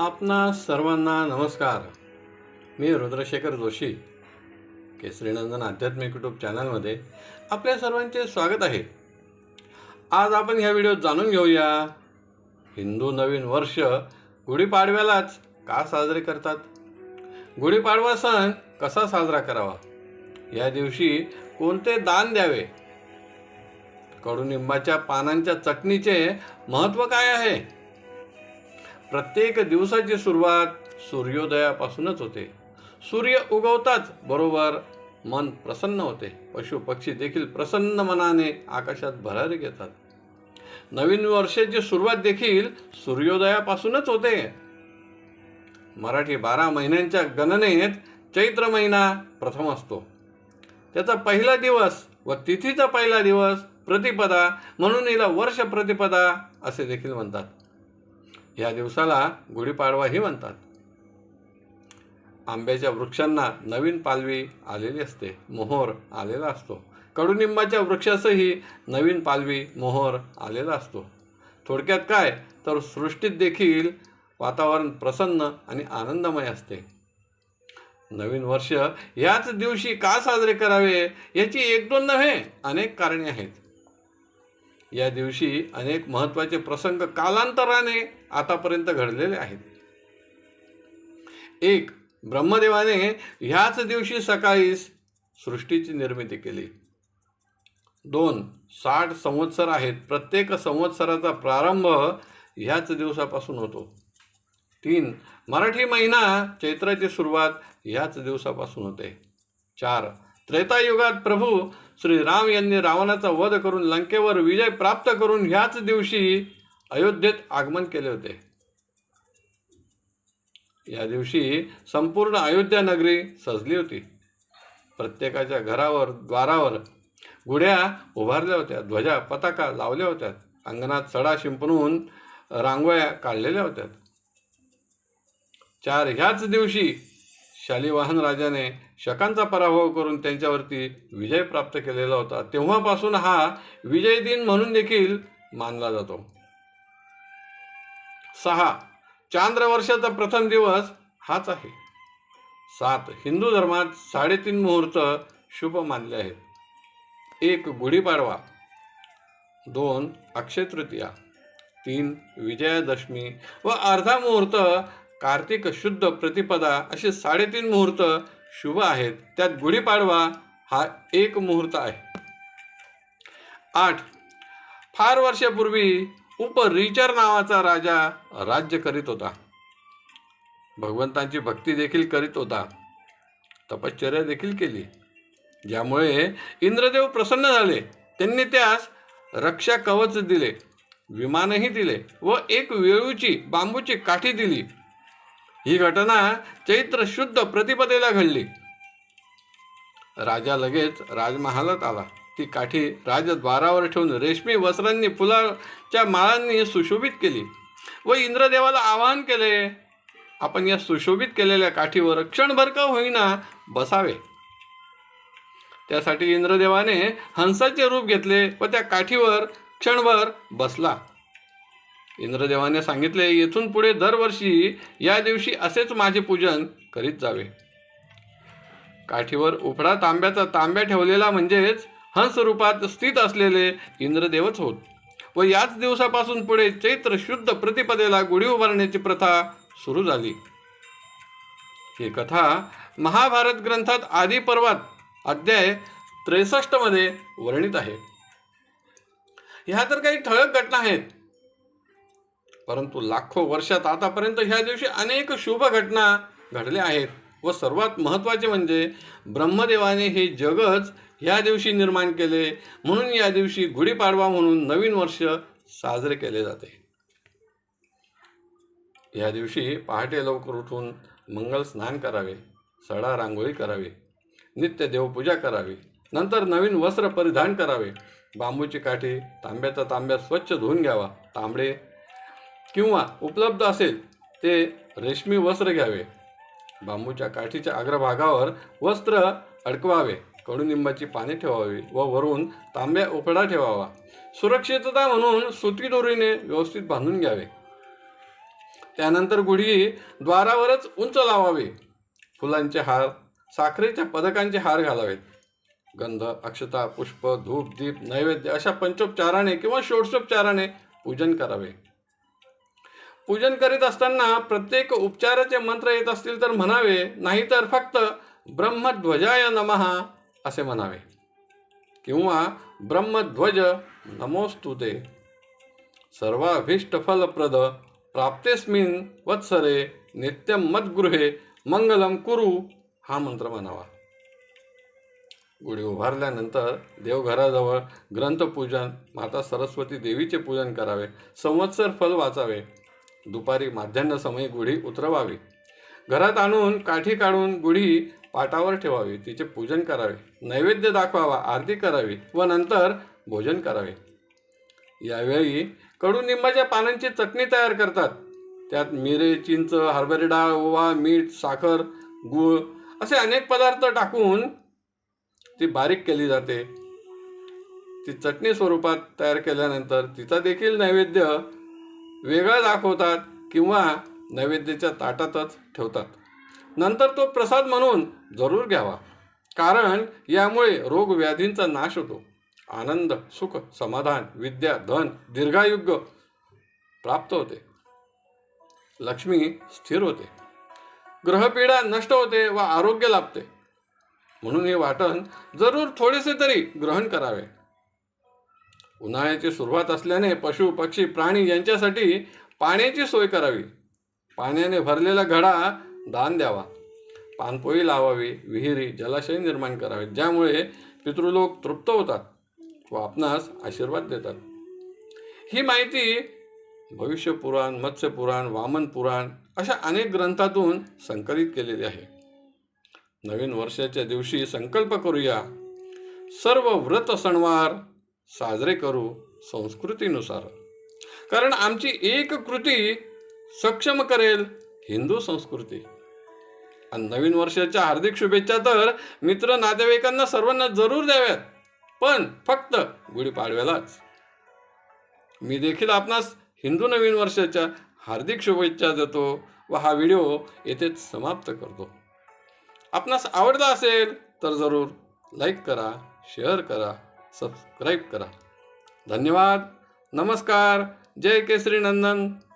आपणा सर्वांना नमस्कार. मी रुद्रशेखर जोशी केसरीनंदन आध्यात्मिक यूट्यूब चॅनलमध्ये आपल्या सर्वांचे स्वागत आहे. आज आपण ह्या व्हिडिओत जाणून घेऊया. हिंदू नवीन वर्ष गुढीपाडव्यालाच का साजरे करतात? गुढीपाडवा सण कसा साजरा करावा? या दिवशी कोणते दान द्यावे? कडुनिंबाच्या पानांच्या चटणीचे महत्त्व काय आहे? प्रत्येक दिवसाची सुरुवात सूर्योदयापासूनच होते. सूर्य उगवताच बरोबर मन प्रसन्न होते. पशु पक्षी देखील प्रसन्न मनाने आकाशात भरारी घेतात. नवीन वर्षाची सुरुवात देखील सूर्योदयापासूनच होते. मराठी बारा महिन्यांच्या गणनेत चैत्र महिना प्रथम असतो. त्याचा पहिला दिवस व तिथीचा पहिला दिवस प्रतिपदा म्हणून हिला वर्ष प्रतिपदा असे देखील म्हणतात. या दिवसाला गुढीपाडवाही म्हणतात. आंब्याच्या वृक्षांना नवीन पालवी आलेली असते मोहोर आलेला असतो. कडुनिंबाच्या वृक्षासही नवीन पालवी मोहोर आलेला असतो. थोडक्यात काय? तर सृष्टीत देखील वातावरण प्रसन्न आणि आनंदमय असते. नवीन वर्ष याच दिवशी का साजरे करावे? याची एक दोन नव्हे अनेक कारणे आहेत. या दिवशी अनेक महत्त्वाचे प्रसंग कालांतराने आतापर्यंत घडलेले आहेत. एक ब्रह्मदेवाने ह्याच दिवशी सकाळी सृष्टीची निर्मिती केली. दोन साठ संवत्सर आहेत. प्रत्येक संवत्सराचा प्रारंभ ह्याच दिवसापासून होतो. तीन मराठी महिना चैत्राची सुरुवात ह्याच दिवसापासून होते. चार त्रेतायुगात प्रभू श्रीराम यांनी रावणाचा वध करून लंकेवर विजय प्राप्त करून ह्याच दिवशी अयोध्येत आगमन केले होते. या दिवशी संपूर्ण अयोध्या नगरी सजली होती. प्रत्येकाच्या घरावर द्वारावर गुढ्या उभारल्या होत्या ध्वजा पताका लावल्या होत्या अंगणात सडा शिंपणून रांगोळ्या काढलेल्या होत्या. चार ह्याच दिवशी शालिवाहन राजाने शकांचा पराभव करून त्यांच्यावरती विजय प्राप्त केलेला होता. तेव्हापासून हा विजय दिन म्हणून देखील मानला जातो. सहा. चांद्र वर्षाचा प्रथम दिवस हाच आहे. सात. हिंदू धर्मात साडेतीन मुहूर्त शुभ मानले आहेत. एक. गुढीपाडवा. दोन. अक्षय तृतीया तीन. विजयादशमी व अर्धा मुहूर्त कार्तिक शुद्ध प्रतिपदा असे साडेतीन मुहूर्त शुभ आहेत. त्यात गुढीपाडवा हा एक मुहूर्त आहे. आठ. फार वर्षापूर्वी उपरिचर नावाचा राजा राज्य करीत होता. भगवंतांची भक्ती देखील करीत होता. तपश्चर्या देखील केली. ज्यामुळे इंद्रदेव प्रसन्न झाले. त्यांनी त्यास रक्षा कवच दिले विमानही दिले व एक वेळूची बांबूची काठी दिली. ही घटना चैत्र शुद्ध प्रतिपदेला घडली. राजा लगेच राजमहालात आला. ती काठी राजद्वारावर ठेवून रेशमी वस्त्रांनी फुलाच्या माळांनी सुशोभित केली व इंद्रदेवाला आवाहन केले आपण या सुशोभित केलेल्या काठीवर क्षणभर का होईना बसावे? त्यासाठी इंद्रदेवाने हंसाचे रूप घेतले व त्या काठीवर क्षणभर बसला. इंद्रदेवाने सांगितले येथून पुढे दरवर्षी या दिवशी असेच माझे पूजन करीत जावे. काठीवर उपडा तांब्याचा तांब्या ठेवलेला म्हणजेच हंस रूपात स्थित असलेले इंद्रदेवच होत. व याच दिवसापासून पुढे चैत्र शुद्ध प्रतिपदेला गुढी उभारण्याची प्रथा सुरू झाली. ही कथा महाभारत ग्रंथात आदी पर्वात अध्याय त्रेसष्टमध्ये वर्णित आहे. ह्या तर काही ठळक घटना आहेत. परंतु लाखो वर्षात आतापर्यंत ह्या दिवशी अनेक शुभ घटना घडल्या आहेत व सर्वात महत्त्वाचे म्हणजे ब्रह्मदेवाने हे जगच ह्या दिवशी निर्माण केले म्हणून या दिवशी गुढीपाडवा म्हणून नवीन वर्ष साजरे केले जाते. या दिवशी पहाटे लवकर उठून मंगल स्नान करावे सडा रांगोळी करावी नित्य देवपूजा करावी नंतर नवीन वस्त्र परिधान करावे बांबूची काठी तांब्याचा तांब्या स्वच्छ धुवून घ्यावा तांबडे किंवा उपलब्ध असेल ते रेशमी वस्त्र घ्यावे. बांबूच्या काठीच्या अग्रभागावर वस्त्र अडकवावे. कडुनिंबाची पाने ठेवावी व वरून तांब्या उपडा ठेवावा. सुरक्षितता म्हणून सुती दोरीने व्यवस्थित बांधून घ्यावे. त्यानंतर गुढी द्वारावरच उंच लावावी. फुलांचे हार साखरेच्या पदकांचे हार घालावेत. गंध अक्षता पुष्प धूप दीप नैवेद्य अशा पंचोपचाराने किंवा षोडशोपचाराने पूजन करावे. पूजन करीत असताना प्रत्येक उपचाराचे मंत्र येत असतील तर म्हणावे नाहीतर फक्त ब्रह्मध्वजाय नमहा असे म्हणावे. किंवा ब्रह्मध्वज नमोस्तुते सर्वाभीष्ट फलप्रद प्राप्तेस्मिन वत्सरे नित्यम मद्गृहे मंगलम कुरु हा मंत्र म्हणावा. गुढी उभारल्यानंतर देवघराजवळ ग्रंथपूजन माता सरस्वती देवीचे पूजन करावे संवत्सर फल वाचावे दुपारी माध्यान्ह समय गुढी उतरवावी. घरात आणून काठी काढून गुढी पाटावर ठेवावी. तिचे पूजन करावे. नैवेद्य दाखवावा आरती करावी व नंतर भोजन करावे. यावेळी कडुनिंबाच्या पानांची चटणी तयार करतात. त्यात मिरे चिंच हरभरे डाळ ओवा मीठ साखर गूळ असे अनेक पदार्थ टाकून ती बारीक केली जाते. ती चटणी स्वरूपात तयार केल्यानंतर तिचा देखील नैवेद्य वेगळा दाखवतात किंवा नैवेद्याच्या ताटातच ठेवतात. नंतर तो प्रसाद म्हणून जरूर घ्यावा. कारण यामुळे रोग व्याधींचा नाश होतो. आनंद सुख समाधान विद्या धन दीर्घायुग प्राप्त होते. लक्ष्मी स्थिर होते. ग्रहपीडा नष्ट होते व आरोग्य लाभते. म्हणून हे वाटण जरूर थोडेसे तरी ग्रहण करावे. उन्हाळ्याची सुरुवात असल्याने पशु पक्षी प्राणी यांच्यासाठी पाण्याची सोय करावी. पाण्याने भरलेला घडा दान द्यावा. पानपोई लावावी विहिरी जलाशय निर्माण करावे ज्यामुळे पितृलोक तृप्त होतात व आपणास आशीर्वाद देतात. ही माहिती भविष्यपुराण मत्स्यपुराण मत्स्य पुराण वामन पुराण अशा अनेक ग्रंथातून संकलित केलेली आहे. नवीन वर्षाच्या दिवशी संकल्प करूया. सर्व व्रत सणवार साजरे करू संस्कृतीनुसार. कारण आमची एक कृती सक्षम करेल हिंदू संस्कृती. आणि नवीन वर्षाच्या हार्दिक शुभेच्छा तर मित्र नातेवाईकांना सर्वांना जरूर द्याव्यात. पण फक्त गुढीपाडव्यालाच. मी देखील आपणास हिंदू नवीन वर्षाच्या हार्दिक शुभेच्छा देतो व हा व्हिडिओ येथेच समाप्त करतो. आपणास आवडला असेल तर जरूर लाईक करा शेअर करा. सबस्क्राईब करा. धन्यवाद. नमस्कार. जय केसरी नंदन.